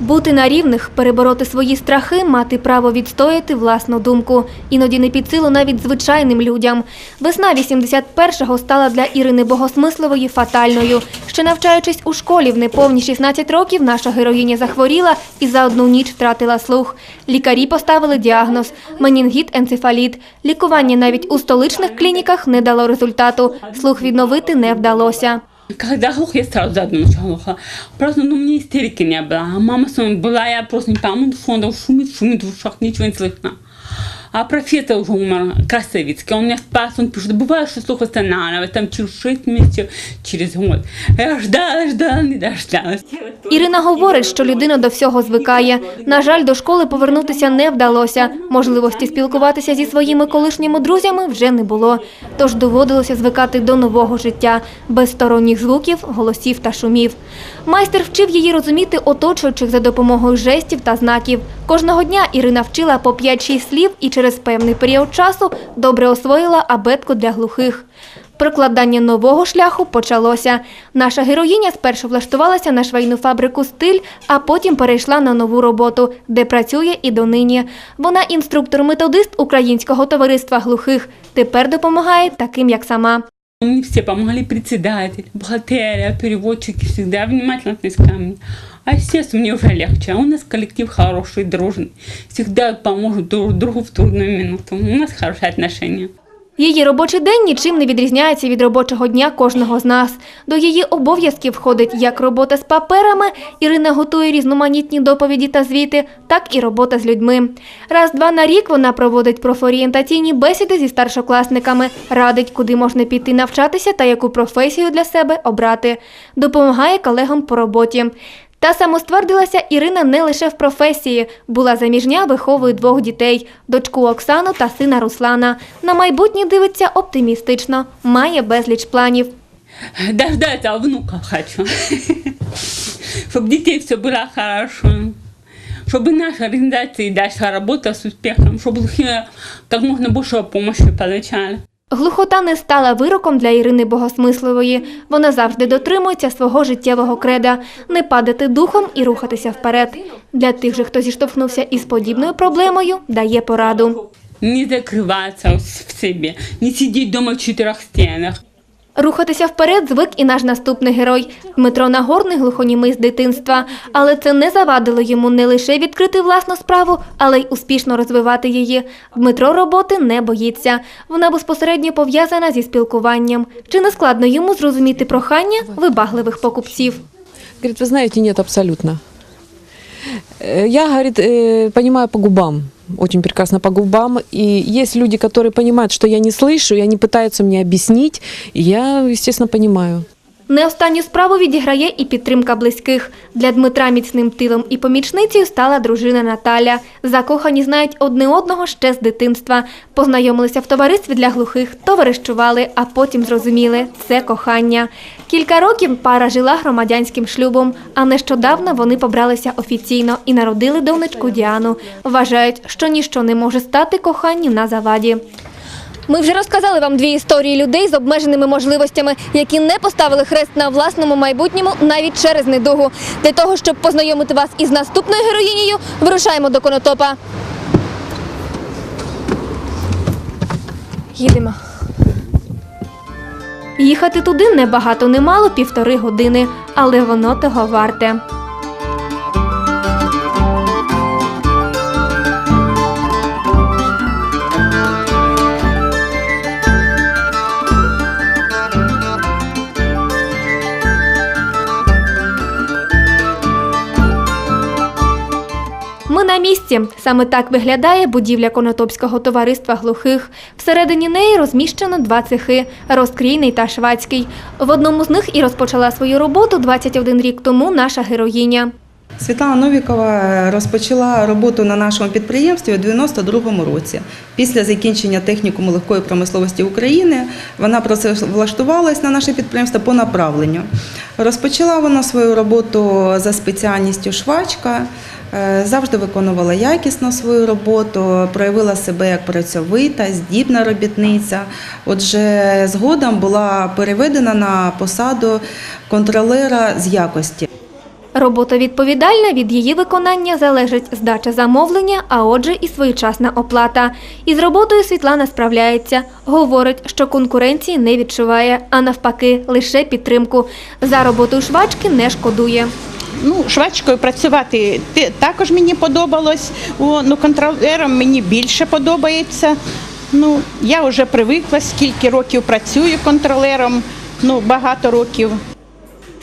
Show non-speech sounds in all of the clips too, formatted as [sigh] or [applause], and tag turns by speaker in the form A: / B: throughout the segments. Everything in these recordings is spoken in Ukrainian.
A: Бути на рівних, перебороти свої страхи, мати право відстояти власну думку. Іноді не під силу навіть звичайним людям. Весна 81-го стала для Ірини Богосмислової фатальною. Ще навчаючись у школі в неповні 16 років, наша героїня захворіла і за одну ніч втратила слух. Лікарі поставили діагноз – менінгіт енцефаліт. Лікування навіть у столичних клініках не дало результату. Слух відновити не вдалося.
B: Когда глух, я сразу задумалась, что глуха. Просто, ну, мне истерики не было. А мама с вами была, я просто не пойму, что он шумит, шумит в ушах, ничего не слышно. А профессор уже умер, Красавицкий, он меня спас, он пишет, бывает, что слух восстанавливается, там через 6 месяцев, через год. Я ждала, ждала, не дождалась.
A: Ірина говорить, що людина до всього звикає. На жаль, до школи повернутися не вдалося. Можливості спілкуватися зі своїми колишніми друзями вже не було. Тож доводилося звикати до нового життя, без сторонніх звуків, голосів та шумів. Майстер вчив її розуміти оточуючих за допомогою жестів та знаків. Кожного дня Ірина вчила по 5-6 слів і через певний період часу добре освоїла абетку для глухих. Прокладання нового шляху почалося. Наша героїня спершу влаштувалася на швейну фабрику «Стиль», а потім перейшла на нову роботу, де працює і донині. Вона інструктор-методист Українського товариства глухих. Тепер допомагає таким, як сама.
B: Мне все помогали, председатель, бухгалтерия, переводчики всегда внимательно относились ко мне. А сейчас мне уже легче. А у нас коллектив хороший, дружный. Всегда поможет друг другу в трудную минуту. У нас хорошие отношения.
A: Її робочий день нічим не відрізняється від робочого дня кожного з нас. До її обов'язків входить як робота з паперами, Ірина готує різноманітні доповіді та звіти, так і робота з людьми. Раз-два на рік вона проводить профорієнтаційні бесіди зі старшокласниками, радить, куди можна піти навчатися та яку професію для себе обрати. Допомагає колегам по роботі. Та самоствердилася Ірина не лише в професії. Була заміжня, виховує двох дітей – дочку Оксану та сина Руслана. На майбутнє дивиться оптимістично, має безліч планів.
B: Дождаться внуков хочу. [laughs] Чтобы детей все было хорошо. Чтобы наша организация и дальше работала с успехом. Чтобы глухие как можно больше помощи получали.
A: Глухота не стала вироком для Ірини Богосмислової. Вона завжди дотримується свого життєвого креда – не падати духом і рухатися вперед. Для тих же, хто зіштовхнувся із подібною проблемою, дає пораду.
B: Не закриватися в себе. Не сидеть дома в чотирьох стенах.
A: Рухатися вперед звик і наш наступний герой Дмитро Нагорний глухонімий з дитинства. Але це не завадило йому не лише відкрити власну справу, але й успішно розвивати її. Дмитро роботи не боїться. Вона безпосередньо пов'язана зі спілкуванням. Чи не складно йому зрозуміти прохання вибагливих покупців?
C: Говорит, вы знаете, нет, абсолютно. Э, Я, говорит, э, понимаю по губам, очень прекрасно по губам. И есть люди, которые понимают, что я не слышу, и они пытаются мне объяснить. И я, естественно, понимаю.
A: Не останню справу відіграє і підтримка близьких. Для Дмитра міцним тилом і помічницею стала дружина Наталя. Закохані знають одне одного ще з дитинства. Познайомилися в товаристві для глухих, товаришували, а потім зрозуміли – це кохання. Кілька років пара жила громадянським шлюбом, а нещодавно вони побралися офіційно і народили донечку Діану. Вважають, що ніщо не може стати коханню на заваді. Ми вже розказали вам дві історії людей з обмеженими можливостями, які не поставили хрест на власному майбутньому навіть через недугу. Для того, щоб познайомити вас із наступною героїнею, вирушаємо до Конотопа. Їдемо. Їхати туди небагато немало півтори години, але воно того варте. Місці. Саме так виглядає будівля Конотопського товариства глухих. Всередині неї розміщено два цехи – розкрійний та швадський. В одному з них і розпочала свою роботу 21 рік тому наша героїня.
D: Світлана Новікова розпочала роботу на нашому підприємстві у 92-му році. Після закінчення технікуму легкої промисловості України вона влаштувалась на наше підприємство по направленню. Розпочала вона свою роботу за спеціальністю швачка, е, завжди виконувала якісно свою роботу, проявила себе як працьовита, здібна робітниця. Отже, згодом була переведена на посаду контролера з якості.
A: Робота відповідальна, від її виконання залежить здача замовлення, а отже і своєчасна оплата. Із роботою Світлана справляється. Говорить, що конкуренції не відчуває, а навпаки, лише підтримку. За роботою швачки не шкодує.
E: Ну, швачкою працювати також мені подобалось. О, ну, контролером мені більше подобається. Ну, я вже привикла, скільки років працюю контролером, ну, багато років.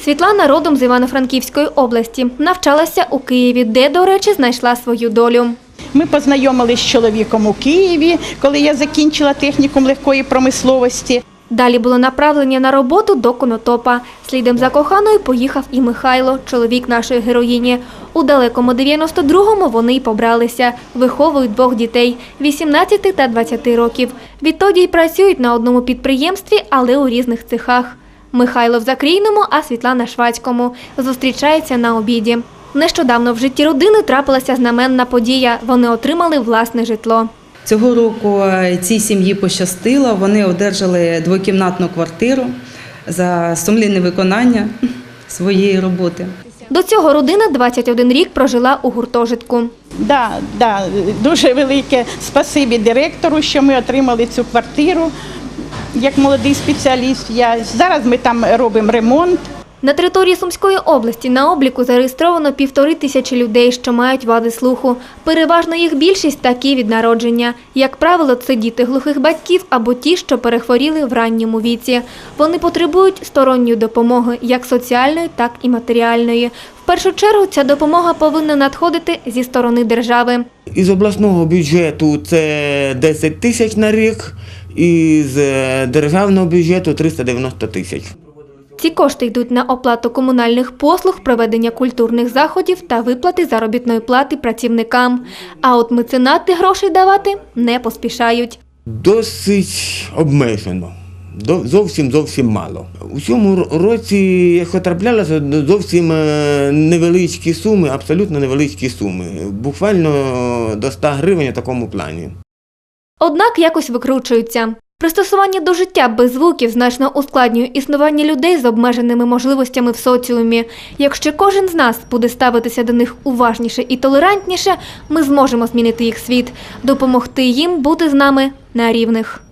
A: Світлана родом з Івано-Франківської області. Навчалася у Києві, де, до речі, знайшла свою долю.
E: Ми познайомились з чоловіком у Києві, коли я закінчила технікум легкої промисловості.
A: Далі було направлення на роботу до Конотопа. Слідом за коханою поїхав і Михайло, чоловік нашої героїні. У далекому 92-му вони й побралися. Виховують двох дітей – 18 та 20 років. Відтоді й працюють на одному підприємстві, але у різних цехах. Михайло в Закрійному, а Світлана Швацькому. Зустрічаються на обіді. Нещодавно в житті родини трапилася знаменна подія. Вони отримали власне житло.
D: Цього року е, цій сім'ї пощастило. Вони одержали двокімнатну квартиру за сумлінне виконання [laughs] своєї роботи.
A: До цього родина 21 рік прожила у гуртожитку.
E: Да, да, дуже велике спасибі директору, що ми отримали цю квартиру як молодий спеціаліст. Я, зараз ми там робимо ремонт.
A: На території Сумської області на обліку зареєстровано півтори тисячі людей, що мають вади слуху. Переважно їх більшість такі від народження. Як правило, це діти глухих батьків або ті, що перехворіли в ранньому віці. Вони потребують сторонньої допомоги, як соціальної, так і матеріальної. В першу чергу ця допомога повинна надходити зі сторони держави.
F: Із обласного бюджету це 10 тисяч на рік, із е, державного бюджету 390 тисяч.
A: Ці кошти йдуть на оплату комунальних послуг, проведення культурних заходів та виплати заробітної плати працівникам. А от меценати грошей давати не поспішають.
F: Досить обмежено. Зовсім зовсім мало. У цьому році, траплялося, зовсім е, невеличкі суми, абсолютно невеличкі суми. Буквально до 100 гривень у такому плані.
A: Однак якось викручуються. Пристосування до життя без звуків значно ускладнює існування людей з обмеженими можливостями в соціумі. Якщо кожен з нас буде ставитися до них уважніше і толерантніше, ми зможемо змінити їх світ, допомогти їм бути з нами на рівних.